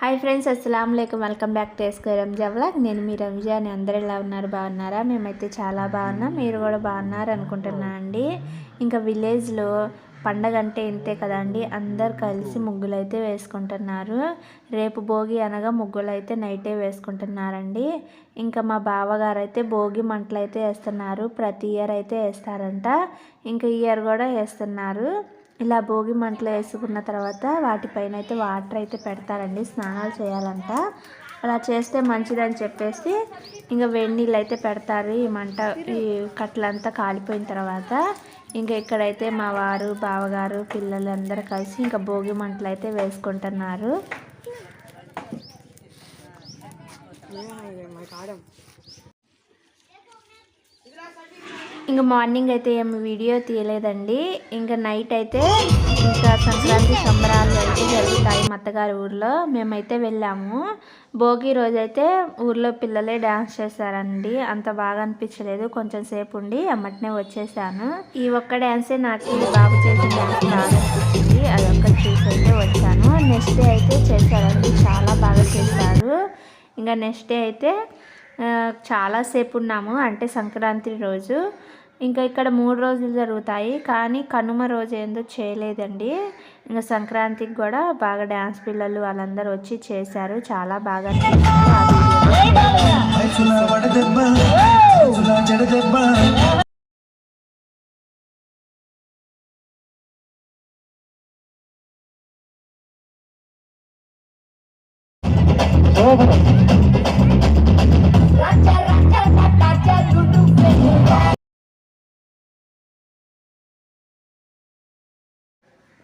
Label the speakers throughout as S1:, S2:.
S1: Hi friends అస్సలం లేకం welcome back to ఎస్కో రంజా వ్లాగ్. నేను మీ రంజా అని అందరు ఎలా ఉన్నారు? బాగున్నారా? మేమైతే చాలా బాగున్నాం. మీరు కూడా బాగున్నారు అనుకుంటున్నా అండి. ఇంకా విలేజ్లో పండగ అంటే ఇంతే కదండి. అందరు కలిసి ముగ్గులు అయితే వేసుకుంటున్నారు. రేపు భోగి అనగా ముగ్గులు అయితే నైటే వేసుకుంటున్నారండి. ఇంకా మా బావగారు అయితే భోగి మంటలు అయితే వేస్తున్నారు. ప్రతి ఇయర్ అయితే వేస్తారంట. ఇంకా ఇయర్ కూడా వేస్తున్నారు. ఇలా భోగి మంటలు వేసుకున్న తర్వాత వాటిపైన అయితే వాటర్ అయితే పెడతారండి స్నానాలు చేయాలంట. అలా చేస్తే మంచిదని చెప్పేసి ఇంకా వేడి నీళ్ళు అయితే పెడతారు. ఈ మంట ఈ కట్లంతా కాలిపోయిన తర్వాత ఇంకా ఇక్కడైతే మా వారు బావగారు పిల్లలు అందరు కలిసి ఇంకా భోగి మంటలు అయితే వేసుకుంటున్నారు ఇంకా మార్నింగ్ అయితే ఏమి వీడియో తీయలేదండి. ఇంకా నైట్ అయితే ఇంకా సంక్రాంతి సంబరాలు అయితే జరుగుతాయి మత్తగారి ఊర్లో. మేమైతే వెళ్ళాము. భోగి రోజైతే ఊర్లో పిల్లలే డ్యాన్స్ చేశారండి. అంత బాగా అనిపించలేదు. కొంచెం సేపు ఉండి అమ్మటినే వచ్చేసాను. ఈ ఒక్క డ్యాన్సే నాకు బాబు చేసిన డ్యాన్స్ బాగా అనిపించింది. అదొక్కటి చూసి అయితే వచ్చాను. నెక్స్ట్ డే అయితే చేశారండి. చాలా బాగా చేశారు. ఇంకా నెక్స్ట్ డే అయితే చాలాసేపు ఉన్నాము. అంటే సంక్రాంతి రోజు. ఇంకా ఇక్కడ మూడు రోజులు జరుగుతాయి కానీ కనుమ రోజు ఏందో చేయలేదండి. ఇంకా సంక్రాంతికి కూడా బాగా డ్యాన్స్ పిల్లలు వాళ్ళందరూ వచ్చి చేశారు. చాలా బాగా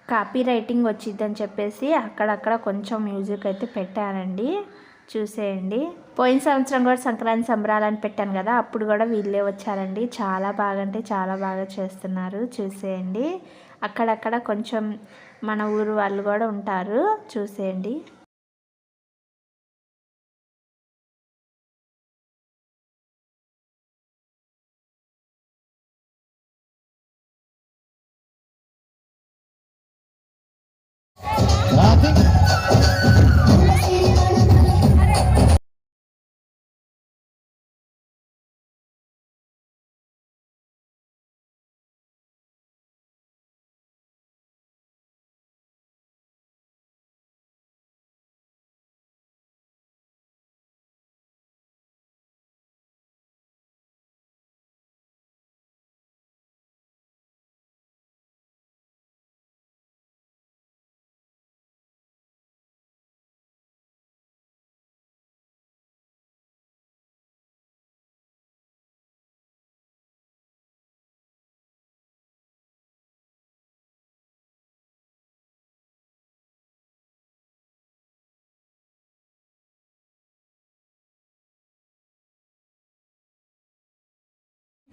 S1: కాపీ రైటింగ్ వచ్చిందని చెప్పేసి అక్కడక్కడ కొంచెం మ్యూజిక్ అయితే పెట్టానండి చూసేయండి. పోయిన సంవత్సరం కూడా సంక్రాంతి సంబరాలని పెట్టాను కదా అప్పుడు కూడా వీళ్ళే వచ్చారండి. చాలా బాగా అంటే చాలా బాగా చేస్తున్నారు. చూసేయండి. అక్కడక్కడ కొంచెం మన ఊరు వాళ్ళు కూడా ఉంటారు. చూసేయండి.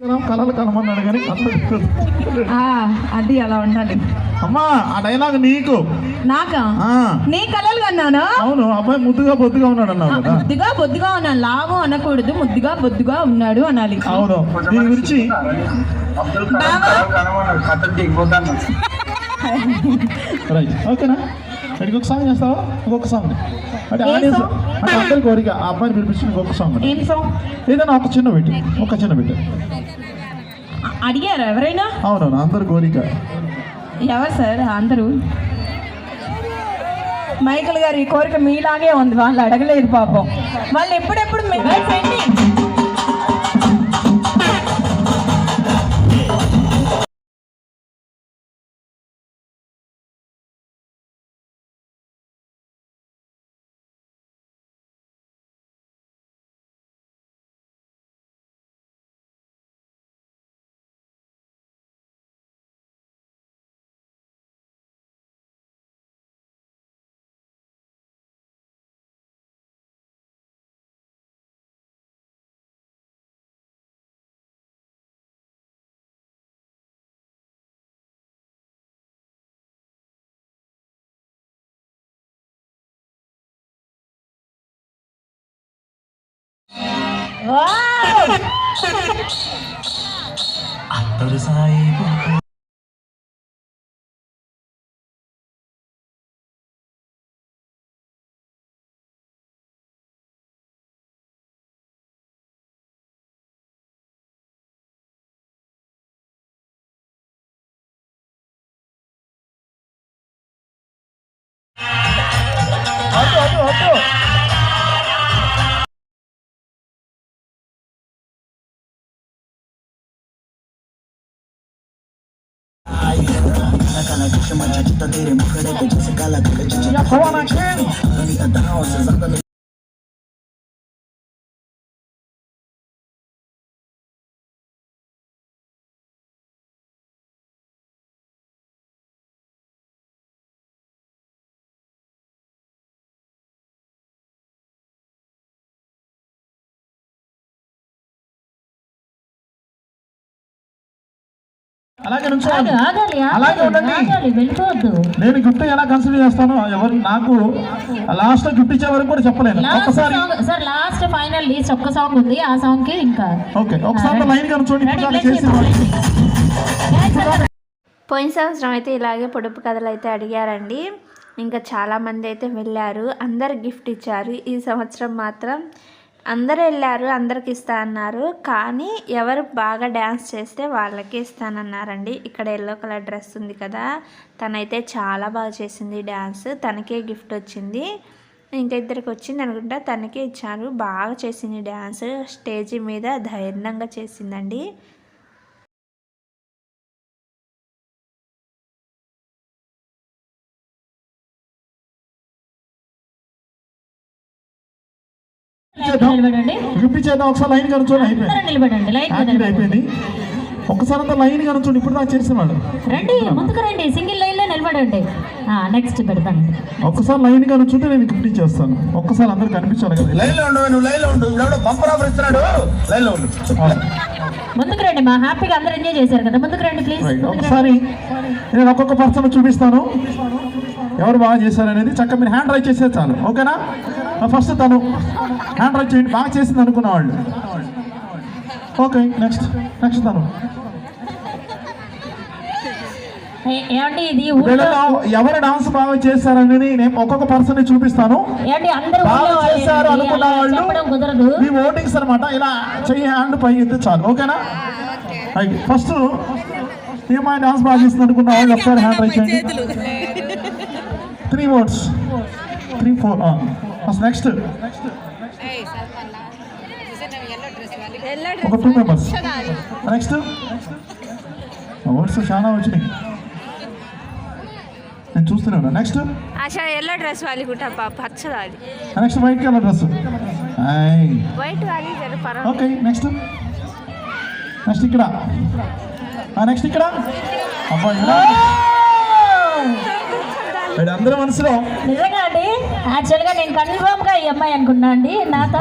S2: కళలు కలమన్నాడు కానీ
S3: అది అలా ఉండాలి.
S2: అమ్మా ఆ డైలాగ్ నీకు.
S3: నాకా?
S2: ఆ,
S3: నీ కలలు కన్నాను?
S2: అవును అబ్బాయి ముద్దుగా బొద్దుగా ఉన్నాడు అన్నావు కదా.
S3: ముద్దుగా బొద్దుగా ఉన్నాను. లాభం అనకూడదు ముద్దుగా బొద్దుగా ఉన్నాడు అనాలి.
S2: అవును. దీని గురించి ఓకేనా? ఇక్కడికి ఒక సాంగ్ చేస్తావా? ఇంకొక సాంగ్. అంటే ఆడియన్స్? అంటే అందరి కోరిక ఆ అబ్బాయిని పిలిపించి ఇంకొక సాంగ్
S3: ఏం సాంగ్?
S2: ఏదైనా ఒక చిన్న బిట్ ఒక చిన్న బిట్.
S3: అడిగారు ఎవరైనా?
S2: అవునవును అందరి కోరిక.
S3: ఎవరు సార్? అందరూ? మైకల్ గారు ఈ కోరిక మీలాగే ఉంది. వాళ్ళు అడగలేదు పాపం. వాళ్ళు ఎప్పుడెప్పుడు あっ
S2: とるさい
S3: 僕 When
S4: I get your machachita, tere mukhe de, jese kala kala chicha. Ya, come on, I
S2: can.
S4: Many at the house, is under the
S2: అలాగే ఉండండి.
S3: ఆగాలి వెళ్ళిపోవద్దు.
S2: నేను గిఫ్ట్ ఎలా కన్సిడర్ చేస్తాను ఎవరు నాకు లాస్ట్ గిఫ్ట్ ఇచ్చే వరకు కూడా చెప్పలేను. ఒక్కసారి
S3: song sir last final least ఒక్క సాంగ్ ఉంది. ఆ సాంగ్కి ఇంకా.
S2: ఓకే ఒకసారి
S3: లైన్గా
S2: చేసి.
S1: పోయిన సంవత్సరం అయితే ఇలాగే పొడుపు కథలు అయితే అడిగారండి. ఇంకా చాలామంది అయితే వెళ్ళారు. అందరు గిఫ్ట్ ఇచ్చారు. ఈ సంవత్సరం మాత్రం అందరూ వెళ్ళారు అందరికి ఇస్తా అన్నారు. కానీ ఎవరు బాగా డ్యాన్స్ చేస్తే వాళ్ళకే ఇస్తానన్నారండి. ఇక్కడ ఎల్లో కలర్ డ్రెస్ ఉంది కదా తనైతే చాలా బాగా చేసింది డ్యాన్స్ తనకే గిఫ్ట్ వచ్చింది. ఇంకా ఇద్దరికి వచ్చింది అనుకుంటా తనకే ఇచ్చారు. బాగా చేసింది డ్యాన్స్ స్టేజీ మీద ధైర్యంగా చేసిందండి.
S2: ఇచ్చేద్దాం ఒకసారి లైన్ కనుచోండి అయిపోయింది. అయిపోయింది. ఒక్కసారి అంతా లైన్ కనుచోండి ఇప్పుడు నాకు చేసిన వాళ్ళు.
S3: రండి ముందుకు రండి. సింగిల్ లైన్లో నిలబడండి నెక్స్ట్ పెడతానండి
S2: ఒక్కసారి లైన్ కనుచుంటే నేను గిఫ్ట్ ఇచ్చేస్తాను. ఒక్కసారి అందరు కనిపించాలి కదా.
S4: లైన్లో ఉండు నువ్వు లైన్లో ఉండు ఎవడో బంపర్ ఆఫర్ ఇస్తున్నాడు. లైన్లో ఉండు
S3: ముందుకు రండి. మా హ్యాపీగా అందరూ ఎంజాయ్ చేశారు కదా. ముందుకు రండి ప్లీజ్
S2: ఒకసారి నేను ఒక్కొక్క పర్సన్ చూపిస్తాను. ఎవరు బాగా చేశారు అనేది చక్కగా మీరు హ్యాండ్ రైట్ చేసేది చాలు. ఓకేనా? ఫస్ట్ తను హ్యాండ్ రైట్ చేయండి. బాగా చేసింది అనుకున్న వాళ్ళు. ఓకే నెక్స్ట్ నెక్స్ట్ తను. ఎవరు డాన్స్ బాగా చేశారనేది నేను ఒక్కొక్క పర్సన్ చూపిస్తాను. చేశారు. అనుకున్న వాళ్ళు మీ ఓటింగ్స్ అనమాట ఇలా చెయ్యి హ్యాండ్ పై ఎత్తే చాలు. ఓకేనా? ఫస్ట్ ఏమైనా డాన్స్ బాగా చేస్తుంది అనుకున్న వాళ్ళు ఒకసారి హ్యాండ్ రైట్ చేయండి. Three votes three four next ఒక టూ మెంబర్స్ నెక్స్ట్ ఓట్స్ చాలా వచ్చినాయి నేను చూస్తూనే ఉన్నా నెక్స్ట్
S1: అసలు ఎల్లో డ్రెస్ వాళ్ళు కూడా పచ్చది అది
S2: next white colour dress
S1: white జర
S2: ఓకే నెక్స్ట్ నెక్స్ట్ ఇక్కడ నెక్స్ట్ ఇక్కడ అబ్బా ఇక్కడ వీడు అందరి మనసులో
S3: నిజంగా అండి యాక్చువల్గా నేను కన్ఫర్మ్గా ఈ అమ్మాయి అనుకున్నా అండి. నాతో.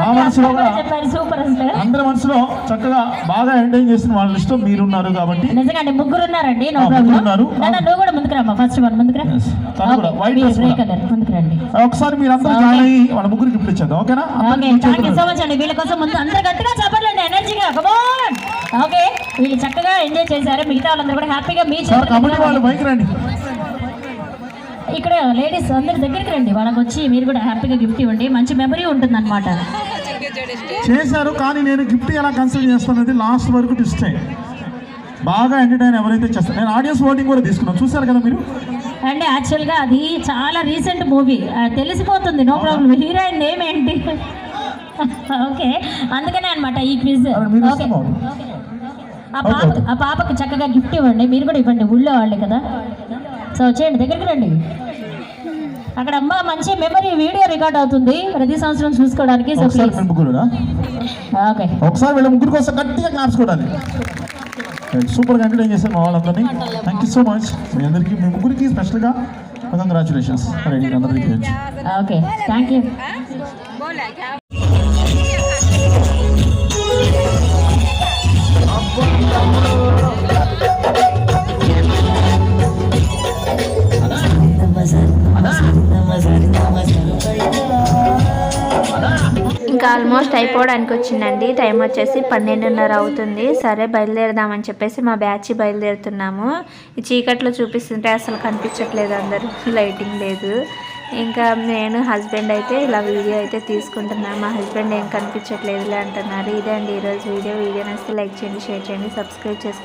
S3: చెప్పారు సూపర్ అంటే
S2: అందరి మనసులో చక్కగా బాగా ఎంజాయ్ చేసిన వాళ్ళ ఇష్టం మీరున్నారు కాబట్టి.
S3: నిజంగా అండి ముగ్గురు ఉన్నారండి నో ప్రాబ్లం.
S2: ఉన్నారు.
S3: నువ్వు కూడా ముందుకు రమ్మా ఫస్ట్ వన్ ముందుకు రా.
S2: Yes. తను కూడా, white dress
S3: గ్రే
S2: కూడా.
S3: కలర్ ముందుకు రండి.
S2: ఒకసారి మీరు అందరూ జాయిన్ అయ్యి వాళ్ళ ముగ్గురు గిఫ్ట్ ఇచ్చేద్దాం ఓకేనా?
S3: ఓకే
S2: అందరికీ
S3: థ్యాంక్ యూ సో మచ్ అండి. వీళ్ళ కోసం ముందు అందరు గట్టిగా చెప్పట్లండి ఎనర్జీగా కమోన్ ఓకే వీళ్ళు చక్కగా ఎంజాయ్ చేశారు. మిగతా వాళ్ళందరూ కూడా హ్యాపీగా మీ చేతులు
S2: వాళ్ళు బైక్ రండి.
S3: ఇక్కడ లేడీస్ అందరి దగ్గరికి రండి. వాళ్ళకి వచ్చి మీరు కూడా హ్యాపీగా గిఫ్ట్ ఇవ్వండి. మంచి మెమరీ ఉంటుంది అనమాట
S2: చేశారు కానీ నేను గిఫ్ట్ ఎలా కన్సిడర్ చేస్తానది లాస్ట్ వరకు ట్విస్ట్ బాగా ఎంటర్టైన్ ఎవరైతే చేస్తారు. నేను ఆడియన్స్ ఓటింగ్ కూడా తీసుకున్నాను. చూశారు కదా మీరు?
S3: అండ్ యాక్చువల్గా అది చాలా రీసెంట్ మూవీ తెలిసిపోతుంది. నో ప్రాబ్లం హీరోయిన్ నేమ్ ఏంటి? ఓకే అందుకనే అనమాట ఈ క్విజ్ ఓకే. ఆ పాప ఆ పాపకి చక్కగా గిఫ్ట్ ఇవ్వండి మీరు కూడా ఇవ్వండి ఊళ్ళో వాళ్ళే కదా. సో చేయండి దగ్గరికి రండి. అక్కడ అమ్మ మంచి మెమరీ వీడియో రికార్డ్ అవుతుంది. ప్రతి సంవత్సరం చూసుకోవడానికి సో ప్లీజ్ ఓకే.
S2: ఒకసారి వీళ్ళ ముగ్గురు కోసం గట్టిగా క్లాప్స్ కొట్టాలి. సూపర్గా ఎంటర్టైన్ చేశారు మా వాళ్ళందరినీ. థ్యాంక్ యూ సో మచ్ మీ అందరికీ మీ ముగ్గురికి స్పెషల్గా కంగ్రాచులేషన్స్ అందరికీ
S3: ఓకే థ్యాంక్ యూ
S1: ఇంకా ఆల్మోస్ట్ అయిపోవడానికి వచ్చిందండి. టైం వచ్చేసి పన్నెండున్నర అవుతుంది. సరే బయలుదేరదామని చెప్పేసి మా బ్యాచ్ బయలుదేరుతున్నాము. ఈ చీకట్లో చూపిస్తుంటే అసలు కనిపించట్లేదు అందరూ. లైటింగ్ లేదు. ఇంకా నేను హస్బెండ్ అయితే ఇలా వీడియో అయితే తీసుకుంటున్నాను మా హస్బెండ్ ఏం కనిపించట్లేదులే అంటున్నారు. ఇదే అండి ఈరోజు వీడియో వీడియో నచ్చితే లైక్ చేయండి షేర్ చేయండి సబ్స్క్రైబ్ చేసుకోండి.